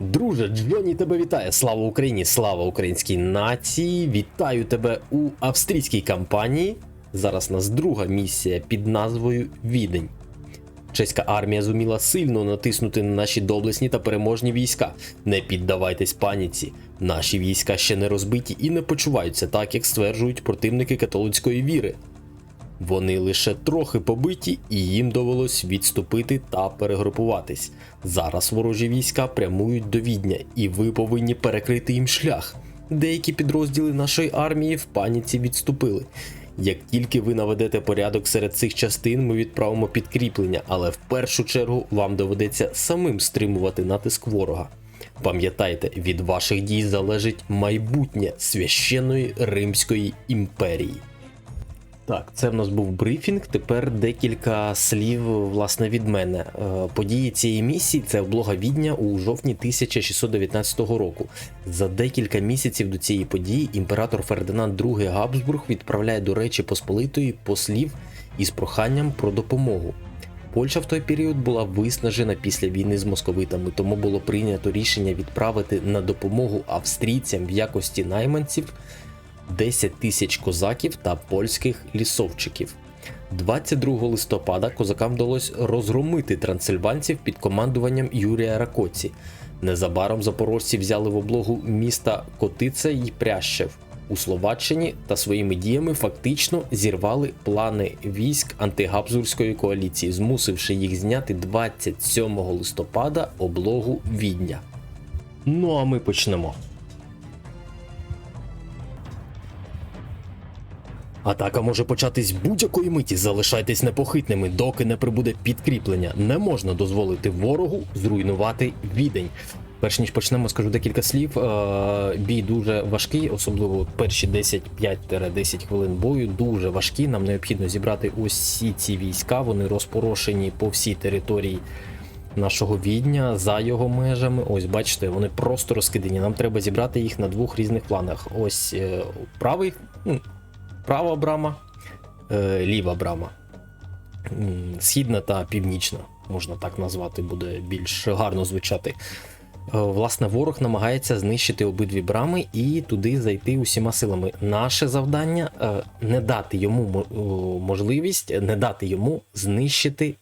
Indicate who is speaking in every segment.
Speaker 1: Друже, Джоні тебе вітає. Слава Україні! Слава українській нації! Вітаю тебе у австрійській кампанії. Зараз нас друга місія під назвою Відень. Чеська армія зуміла сильно натиснути на наші доблесні та переможні війська. Не піддавайтесь паніці. Наші війська ще не розбиті і не почуваються так, як стверджують противники католицької віри. Вони лише трохи побиті, і їм довелось відступити та перегрупуватись. Зараз ворожі війська прямують до Відня, і ви повинні перекрити їм шлях. Деякі підрозділи нашої армії в паніці відступили. Як тільки ви наведете порядок серед цих частин, ми відправимо підкріплення, але в першу чергу вам доведеться самим стримувати натиск ворога. Пам'ятайте, від ваших дій залежить майбутнє священної Римської імперії. Так, це в нас був брифінг. Тепер декілька слів власне від мене. Е, Події цієї місії це облога Відня у жовтні 1619 року. За декілька місяців до цієї події імператор Фердинанд II Габсбург відправляє до Речі Посполитої послів із проханням про допомогу. Польща в той період була виснажена після війни з московитами, тому було прийнято рішення відправити на допомогу австрійцям в якості найманців 10 тисяч козаків та польських лісовчиків. 22 листопада козакам вдалося розгромити трансильванців під командуванням Юрія Ракоці. Незабаром запорожці взяли в облогу міста Котице й Прящев у Словаччині та своїми діями фактично зірвали плани військ антигабсбурзької коаліції, змусивши їх зняти 27 листопада облогу Відня. Ну а ми почнемо. Атака може початись будь-якої миті. Залишайтесь непохитними, доки не прибуде підкріплення. Не можна дозволити ворогу зруйнувати відень. Перш ніж почнемо, скажу декілька слів. Е, Бій дуже важкий, особливо перші 10 5-10 хвилин бою. Дуже важкі. Нам необхідно зібрати усі ці війська. Вони розпорошені по всій території нашого відня за його межами. Ось бачите, вони просто розкидані. Нам треба зібрати їх на двох різних планах. Ось е, правий, ну, права брама, е, ліва брама. Східна та північна, можна так назвати, буде більш гарно звучати. Е, Власне, ворог намагається знищити обидві брами і туди зайти усіма силами. Наше завдання е, не дати йому можливість, не дати йому знищити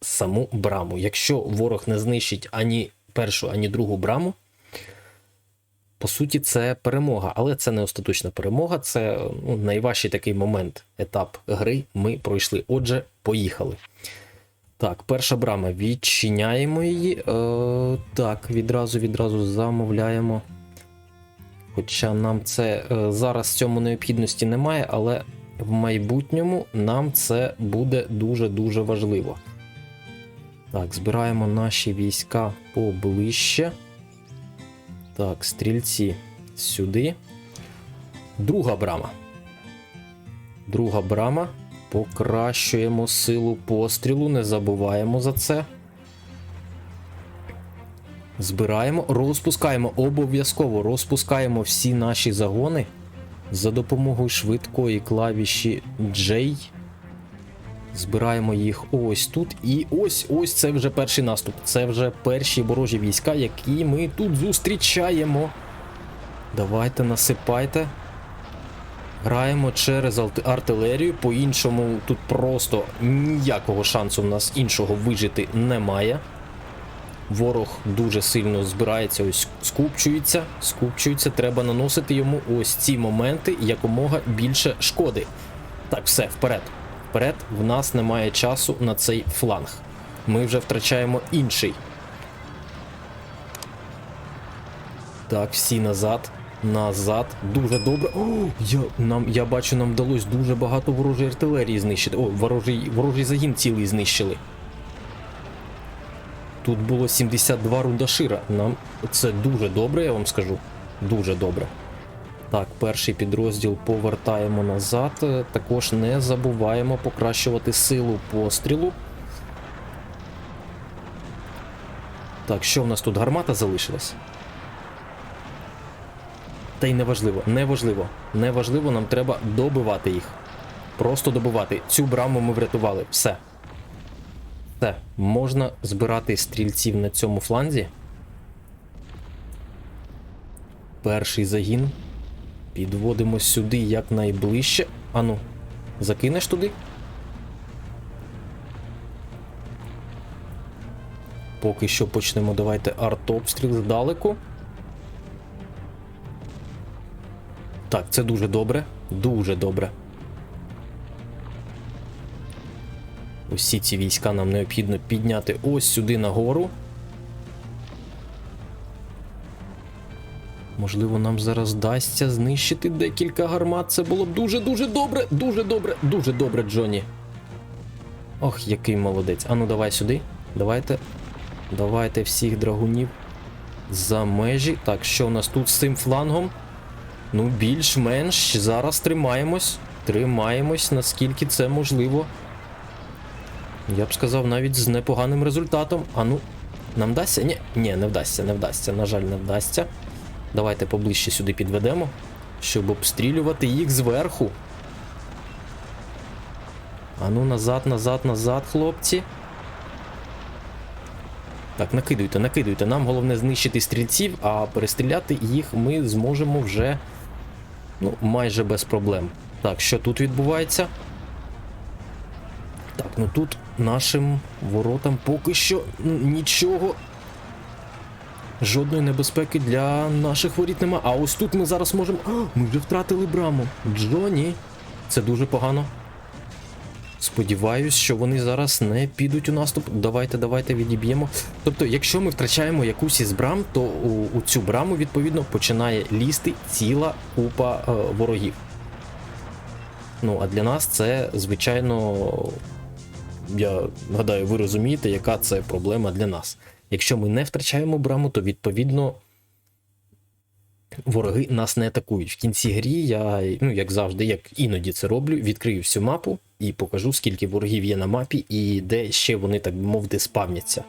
Speaker 1: саму браму. Якщо ворог не знищить ані першу, ані другу браму, по суті, це перемога, але це не остаточна перемога. Це ну, найважчий такий момент, етап гри. Ми пройшли. Отже, поїхали. Так, перша брама. Відчиняємо її. Е, так, відразу відразу замовляємо. Хоча нам це е, зараз цьому необхідності немає, але в майбутньому нам це буде дуже-дуже важливо. Так, збираємо наші війська поближче. Так, стрільці сюди. Друга брама. Друга брама. Покращуємо силу пострілу, не забуваємо за це. Збираємо, розпускаємо, обов'язково розпускаємо всі наші загони за допомогою швидкої клавіші J. Збираємо їх ось тут. І ось ось це вже перший наступ. Це вже перші ворожі війська, які ми тут зустрічаємо. Давайте насипайте. Граємо через артилерію, по-іншому тут просто ніякого шансу в нас іншого вижити немає. Ворог дуже сильно збирається, ось скупчується, скупчується, треба наносити йому ось ці моменти якомога більше шкоди. Так, все, вперед. Вперед, в нас немає часу на цей фланг. Ми вже втрачаємо інший. Так, всі назад. Назад. Дуже добре. О, я, нам, я бачу, нам вдалося дуже багато ворожої артилерії знищити. О, ворожий, ворожий загін цілий знищили. Тут було 72 рундашира. Нам це дуже добре, я вам скажу. Дуже добре. Так, перший підрозділ повертаємо назад. Е, Також не забуваємо покращувати силу пострілу. Так, що в нас тут? Гармата залишилась? Та й неважливо, неважливо. Неважливо, нам треба добивати їх. Просто добивати. Цю браму ми врятували. Все. Все. Можна збирати стрільців на цьому фланзі. перший загін. Підводимо сюди якнайближче. Ану, закинеш туди? Поки що почнемо. Давайте артобстріл здалеку. Так, це дуже добре. Дуже добре. Усі ці війська нам необхідно підняти ось сюди нагору. Можливо, нам зараз вдасться знищити декілька гармат. Це було б дуже-дуже добре, дуже добре, дуже добре, Джоні. Ох, який молодець. Ану, давай сюди. Давайте. Давайте всіх драгунів за межі. Так, що у нас тут з цим флангом? Ну, більш-менш зараз тримаємось. Тримаємось, наскільки це можливо. Я б сказав, навіть з непоганим результатом. А ну, нам вдасться? Ні, ні, не вдасться, не вдасться. На жаль, не вдасться. Давайте поближче сюди підведемо, щоб обстрілювати їх зверху. А ну, назад, назад, назад, хлопці. Так, накидуйте, накидуйте. Нам головне знищити стрільців, а перестріляти їх ми зможемо вже ну, майже без проблем. Так, що тут відбувається? Так, ну тут нашим воротам поки що нічого. Жодної небезпеки для наших воріт нема. А ось тут ми зараз можемо. Ми вже втратили браму. Джоні. Це дуже погано. Сподіваюсь, що вони зараз не підуть у наступ. Давайте, давайте відіб'ємо. Тобто, якщо ми втрачаємо якусь із брам, то у, у цю браму відповідно починає лізти ціла купа е, ворогів. Ну, а для нас це, звичайно, я гадаю, ви розумієте, яка це проблема для нас. Якщо ми не втрачаємо браму, то відповідно вороги нас не атакують. В кінці грі я, ну як завжди, як іноді це роблю, відкрию всю мапу і покажу, скільки ворогів є на мапі і де ще вони, так би мовити, спавняться.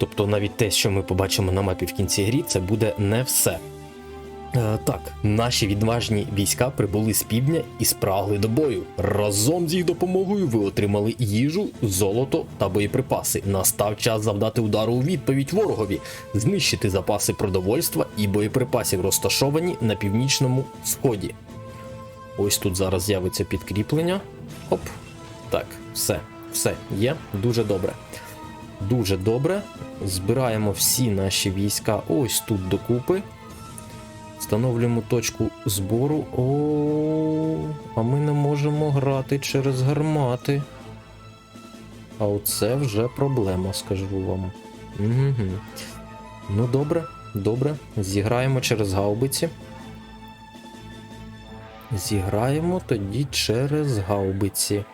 Speaker 1: Тобто навіть те, що ми побачимо на мапі в кінці грі, це буде не все. Е, так, наші відважні війська прибули з півдня і спрагли до бою. Разом з їх допомогою ви отримали їжу, золото та боєприпаси. Настав час завдати удару у відповідь ворогові, знищити запаси продовольства і боєприпасів, розташовані на північному сході. Ось тут зараз з'явиться підкріплення. Оп. Так, все, все є. Дуже добре. Дуже добре. Збираємо всі наші війська ось тут докупи. Встановлюємо точку збору. О, а ми не можемо грати через гармати. А оце вже проблема, скажу вам. Угу. Ну, добре, добре. Зіграємо через гаубиці. Зіграємо тоді через гаубиці.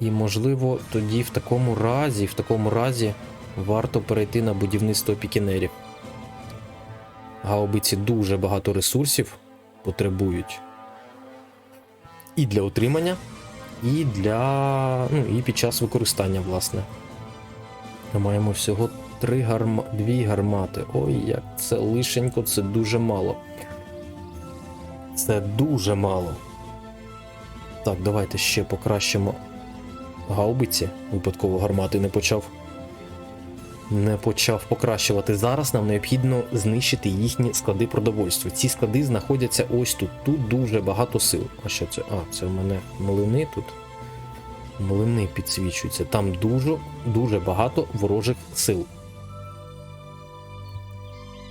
Speaker 1: І, можливо, тоді в такому разі, в такому разі варто перейти на будівництво пікінерів. Гаубиці дуже багато ресурсів потребують. І для утримання, і для. ну, і під час використання, власне. Ми маємо всього три гарма... дві гармати. Ой, як це лишенько, це дуже мало. Це дуже мало. Так, давайте ще покращимо гаубиці. Випадково гармати не почав не почав покращувати. Зараз нам необхідно знищити їхні склади продовольства. Ці склади знаходяться ось тут. Тут дуже багато сил. А що це? А, це в мене млини тут. Млини підсвічуються. Там дуже дуже багато ворожих сил.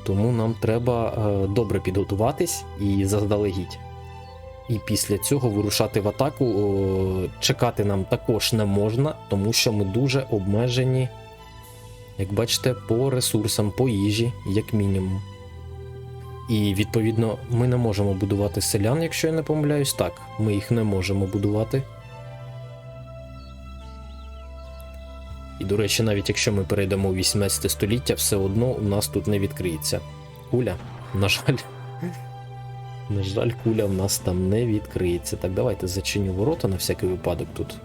Speaker 1: Тому нам треба е, добре підготуватись і заздалегідь. І після цього вирушати в атаку. Чекати нам також не можна, тому що ми дуже обмежені як бачите, по ресурсам, по їжі, як мінімум. І відповідно ми не можемо будувати селян, якщо я не помиляюсь. Так, ми їх не можемо будувати. І, до речі, навіть якщо ми перейдемо у 18 століття, все одно у нас тут не відкриється. Куля, на жаль. На жаль, куля в нас там не відкриється. Так, давайте зачиню ворота на всякий випадок тут.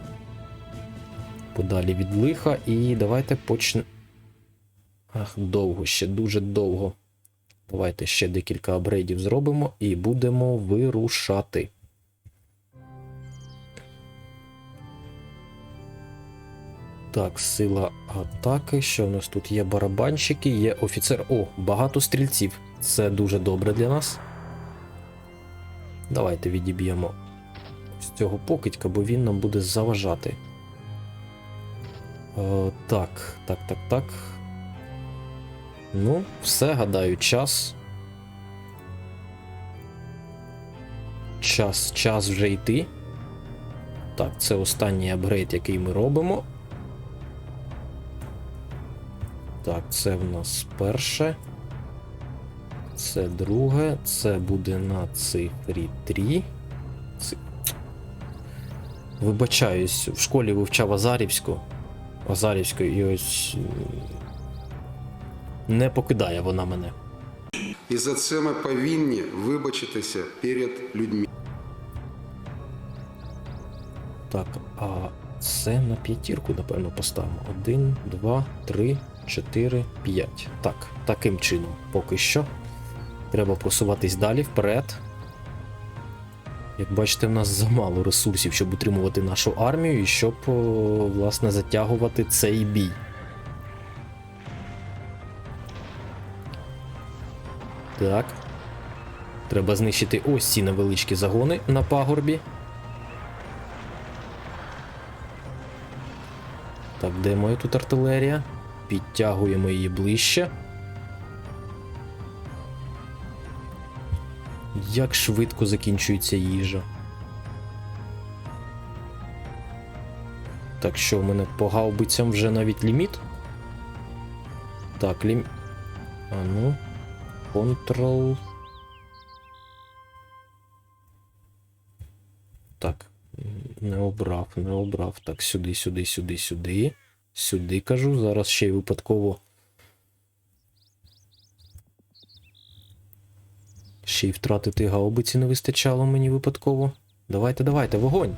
Speaker 1: Подалі від лиха, і давайте почнемо. Ах, довго, ще дуже довго. Давайте ще декілька апгрейдів зробимо і будемо вирушати. Так, сила атаки. Що в нас тут є барабанщики, є офіцер. О, багато стрільців. Це дуже добре для нас. Давайте відіб'ємо з цього покидька, бо він нам буде заважати. Е, так, так, так, так. Ну, все, гадаю, час. Час, час вже йти. Так, це останній апгрейд, який ми робимо. Так, це в нас перше. Це друге. Це буде на цифрі 3. Ци... Вибачаюсь, в школі вивчав Азарівську. Азарівську і ось. Не покидає вона мене.
Speaker 2: І за це ми повинні вибачитися перед людьми.
Speaker 1: Так, а це на п'ятірку, напевно, поставимо. Один, два, три, чотири, п'ять. Так, таким чином, поки що. Треба просуватись далі вперед. Як бачите, в нас замало ресурсів, щоб утримувати нашу армію і щоб, власне, затягувати цей бій. Так. Треба знищити ось ці невеличкі загони на пагорбі. Так, де моя тут артилерія? Підтягуємо її ближче. Як швидко закінчується їжа. Так що в мене по гаубицям вже навіть ліміт. Так, лім. А ну. Control. Так. Не обрав, не обрав. Так, сюди, сюди, сюди, сюди. Сюди кажу. Зараз ще й випадково. Ще й втратити гаубиці не вистачало мені випадково. Давайте, давайте, вогонь!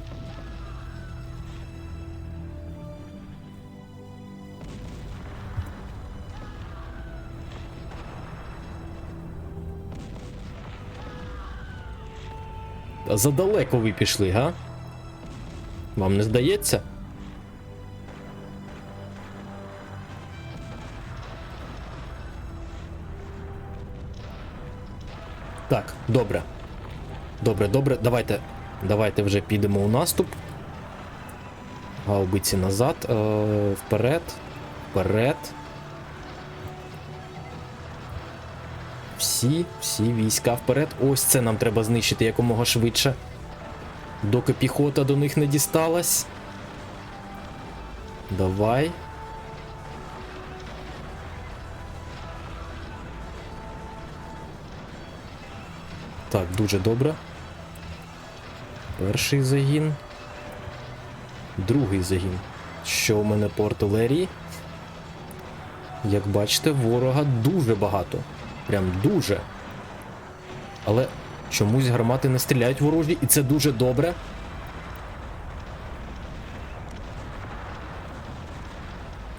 Speaker 1: Задалеко ви пішли, га? Вам не здається? Так, добре. Добре, добре, давайте. Давайте вже підемо у наступ. Гаубиці назад. Е, вперед. Вперед. Всі, всі війська вперед. Ось це нам треба знищити якомога швидше. Доки піхота до них не дісталась. Давай. Так, дуже добре. Перший загін. Другий загін. Що у мене по артилерії? Як бачите, ворога дуже багато. Прям дуже. Але чомусь гармати не стріляють ворожі, і це дуже добре.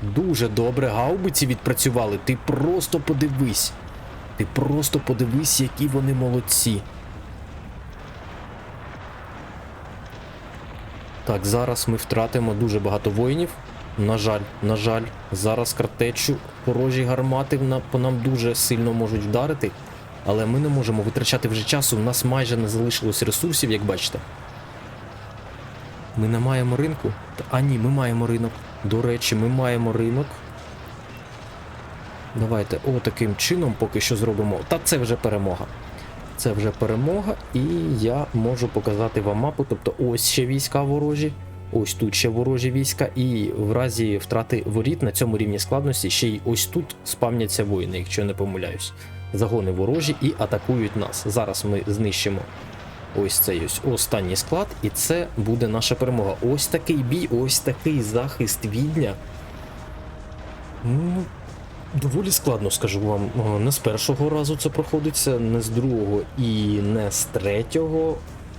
Speaker 1: Дуже добре гаубиці відпрацювали. Ти просто подивись. Ти просто подивись, які вони молодці. Так, зараз ми втратимо дуже багато воїнів. На жаль, на жаль, зараз картечу ворожі гармати по нам дуже сильно можуть вдарити. Але ми не можемо витрачати вже часу. У нас майже не залишилось ресурсів, як бачите. Ми не маємо ринку. А ні, ми маємо ринок. До речі, ми маємо ринок. Давайте отаким чином поки що зробимо. Та це вже перемога. Це вже перемога, і я можу показати вам мапу. Тобто, ось ще війська ворожі, ось тут ще ворожі війська, і в разі втрати воріт на цьому рівні складності ще й ось тут спавняться воїни, якщо не помиляюсь. Загони ворожі і атакують нас. Зараз ми знищимо ось цей ось останній склад, і це буде наша перемога. Ось такий бій, ось такий захист відня. Ну, доволі складно, скажу вам. Не з першого разу це проходиться, не з другого і не з третього.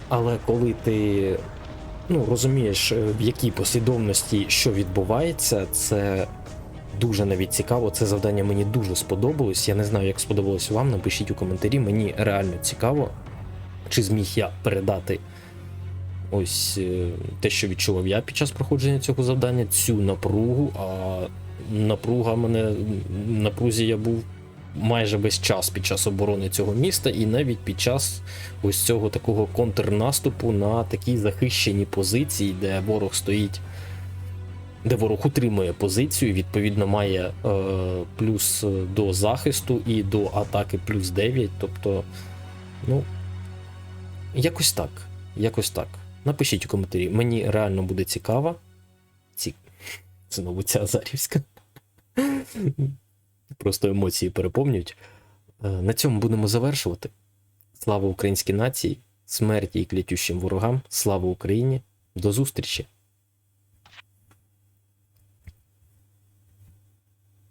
Speaker 1: Але коли ти ну, розумієш, е, в якій послідовності що відбувається, це дуже навіть цікаво. Це завдання мені дуже сподобалось. Я не знаю, як сподобалось вам. Напишіть у коментарі. Мені реально цікаво, чи зміг я передати ось е, те, що відчував я під час проходження цього завдання, цю напругу, а напруга мене напрузі я був майже весь час під час оборони цього міста, і навіть під час ось цього такого контрнаступу на такій захищеній позиції, де ворог стоїть, де ворог утримує позицію, відповідно, має е, плюс до захисту і до атаки плюс 9. Тобто, ну, якось так. Якось так. Напишіть у коментарі. Мені реально буде цікаво. Ці... Знову ця Азарівська. Просто емоції переповнюють. Е, На цьому будемо завершувати. Слава українській нації, смерті і клітючим ворогам, слава Україні. До зустрічі!